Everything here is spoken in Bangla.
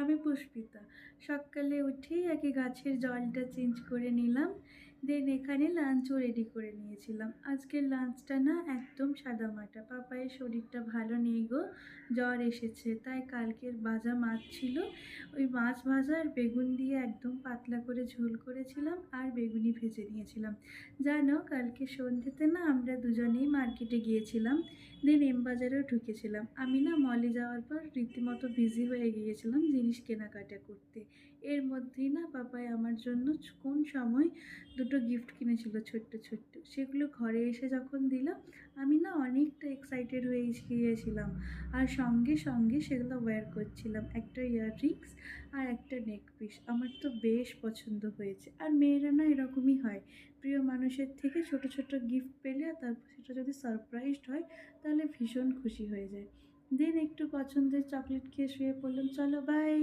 আমি পুষ্পিতা। সকালে উঠেই আগে গাছের জলটা চেঞ্জ করে নিলাম দেন এখানে লাঞ্চও রেডি করে নিয়েছিলাম। আজকের লাঞ্চটা না একদম সাদামাটা। পাপায়ের শরীরটা ভালো নেই গো, জ্বর এসেছে, তাই কালকের ভাজা মাছ ছিল। ওই মাছ ভাজা আর বেগুন দিয়ে একদম পাতলা করে ঝোল করেছিলাম আর বেগুনি ভেজে নিয়েছিলাম। জানো, কালকে সন্ধ্যেতে না আমরা দুজনেই মার্কেটে গিয়েছিলাম। দেন এম বাজারেও ঢুকেছিলাম। আমি না মলে যাওয়ার পর রীতিমতো বিজি হয়ে গিয়েছিলাম জিনিস কেনাকাটা করতে। এর মধ্যেই না পাপাই আমার জন্য কোন সময় দুটো গিফট কিনেছিল ছোট্ট ছোট্ট। সেগুলো ঘরে এসে যখন দিলাম, আমি না অনেকটা এক্সাইটেড হয়ে গিয়েছিলাম। আর সঙ্গে সঙ্গে সেগুলো ওয়্যার করছিলাম। একটা ইয়াররিংস আর একটা নেক পিস আমার তো বেশ পছন্দ হয়েছে। আর মেয়েরা না এরকমই হয়। প্রিয় মানুষের থেকে ছোট ছোট গিফট পেলে তারপর সেটা যদি সারপ্রাইজড হয়, তাহলে ভীষণ খুশি হয়ে যায়। দেন একটু পছন্দের চকলেট খেয়ে শুয়ে পড়লাম। চলো বাই